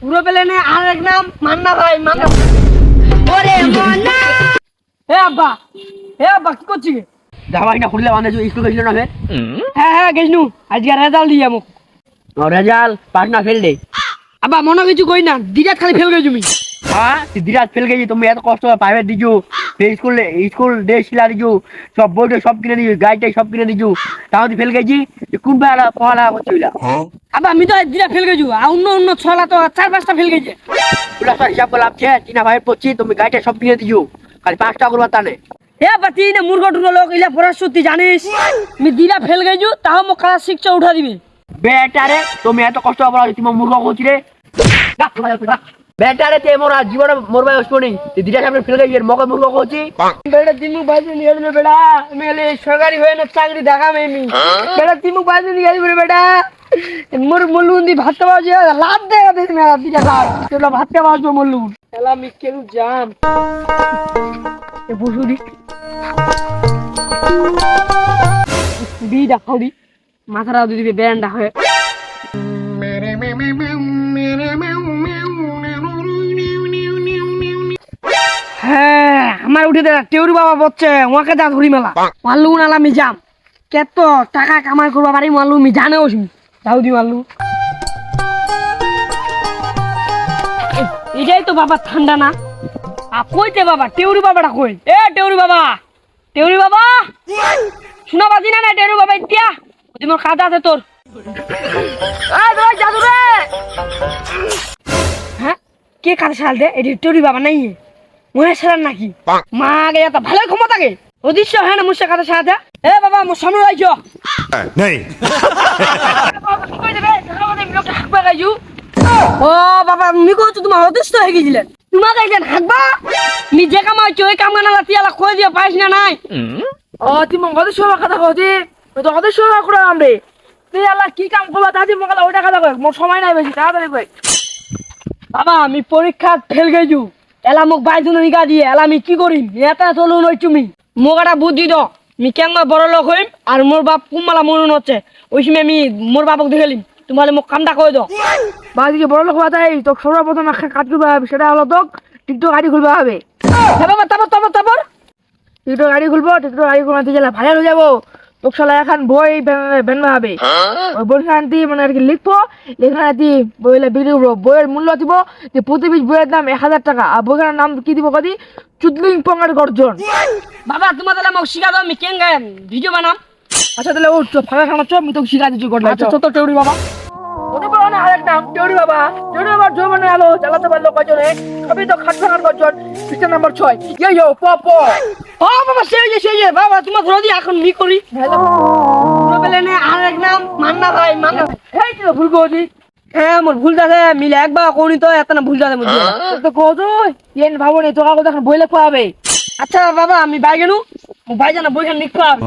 পুরো প্লেনে আর এক নাম মান্না ভাই মান্না ওরে মান্না! হে আব্বা হে আব্বা কি জামাই না খুললে মানে স্কুল গেছিল না ফের হ্যাঁ হ্যাঁ গেছনু আজকে রেজাল্ট দিয়ে মোক রেজাল্ট পাস না ফেল দে। আব্বা মনে কিছু কই না দিদাত খালি ফেল গেছি তুমি হ্যাঁ দিরাজ ফেল গেছি তুমি এত কষ্ট প্রাইভেট দিছু। স্কুল স্কুল ড্রেস সিলা দিছু সব বইটা সব কিনে দিছু গাড়িটাই সব কিনে দিছু। তাও ফেল গেছি কোন বেলা পড়ালেখা করছিল আব্বা আমি তো দিদা ফেল গেছি আর অন্য অন্য ছলা তো চার পাঁচটা ফেল গেছে পুরা সব হিসাব করে লাভছে চিনা ভাই পড়ছি তুমি গাড়িটা সব কিনে দিছু। খালি পাঁচটা করবার তা হে আব্বা তুই না মূর্খ টুর্খ লোক ইলা পড়ার সত্যি জানিস? আমি দিদা ফেল গেছু তাও মোক ক্লাস শিক্ষা উঠা দিবি। বেটারে তুমি এত কষ্ট পড়াচ্ছ তুমি মূর্খ করছি রে। বেটারে তে মোরা জীবনে মরবাই আসব নি দিটা সামনে ফেল গেছি মকে মূর্খ করছি। বেটা তিমুক বাজে নিয়ে দিল বেটা। আমি গেলে সরকারি হয়ে না চাকরি দেখা মেমি বেটা তিমুক বাজে নিয়ে দিল বেটা। মোর মল্লুন দি ভাত খাওয়া যে লাভ মেলা দিটা লাভ ভাত খাওয়া আসব মল্লুন জাম। এ মাথাটা দিবি ব্যান্ডা হয়ে হ্যাঁ আমার উঠে দেখা টেউরি বাবা বলছে ওকে যা ধরি মেলা। মারলু না আমি যাম কেত টাকা কামাই করবা পারি মারলু আমি জানেও শুনি। যাও দি মারলু এটাই তো বাবা ঠান্ডা না। আ কইতে বাবা? টেউরি বাবাটা কই? এ টেউরি বাবা! টেউরি বাবা! শোনা বাজি না না টেউরি বাবা ইতিয়া ওদি মোর কাদা আছে তোর এই তোর জাদু রে হ্যাঁ কে কাদা শাল দে? এটি টেউরি বাবা নাই মনে সারার নাকি? মা গে তো ভালো ক্ষমতা গে অদৃশ্য হ্যাঁ না মুসে এ বাবা মোর সামনে রাইছো नहीं ও বাবা মি কইছো তোমার অদৃশ্য হয়ে গেছিলে। তোমাকে একজন হাঁকবা? মি যে কাম হচ্ছে ওই কাম না তিয়ালা কই দিয়ে পাইস না নাই? ও তুমি অদৃশ্য হওয়ার কথা ওই তো অদৃশ্য হওয়া করে আমরে তুই আল্লাহ কি কাম করবা দাদি মকালা ওইটা কথা কই মোর সময় নাই বেশি তাড়াতাড়ি কই। বাবা আমি পরীক্ষা ফেল গেছু এলা মোক বাইজুন নিকা দিয়ে এলা আমি কি করিম এটা চলুন ওই তুমি। মোক একটা বুদ্ধি দ। আমি কেমন বড় লোক হইম আর মোর বাপ কুমালা মরুন হচ্ছে ওই সময় আমি মোর বাপক দেখালিম তোমার মোক কামটা কই দাও বাদিকে বড় লোক বাতাই তো সর্বপ্রথম একটা কাজ করতে হবে সেটা হলো তো টিকটক গাড়ি খুলতে হবে তারপর তারপর তারপর টিকটক গাড়ি খুলবো টিকটক গাড়ি খুলতে গেলে ভাইরাল হয়ে যাব তোর সালা এখন বই বেনবা হবে ওই দিয়ে মানে আর কি লিখব লেখান দিয়ে বইলে বিক্রি করব বইয়ের মূল্য দিব যে প্রতি পিস বইয়ের দাম এক হাজার টাকা। আর বইখানের নাম কি দিব কদি চুদলিং পঙ্গের গর্জন। বাবা তোমার তাহলে আমাকে শিখা দাও আমি কেন ভিডিও বানাম। আচ্ছা তাহলে ও ফাঁকা খানা চো আমি তোকে শিখা দিচ্ছি গর্জন। আচ্ছা ছোট টেউরি বাবা। ওটা বলো না আরেক নাম টেউরি বাবা। টেউরি বাবার জয় মানে আলো চালাতে পারল কজনে। সবই তো খাট ভাঙার গর্জন। পিস্টার নাম্বার ছয়। ইয়ে ইয়ে প প। ও বাবা সেই যে সেই যে বাবা তোমার ধরো দি এখন মি করি। পুরো প্লেনে আর এক নাম মান্না ভাই মান্না এই তো ভুল করছি হ্যাঁ মোর ভুল যাচ্ছে মিলে একবার করি তো এত না ভুল যাচ্ছে বুঝলি তো কত ইয়েন ভাবো নি তোকে এখন বই লেখা হবে আচ্ছা বাবা আমি বাই গেলু বাইজানা বইখান নিক হবে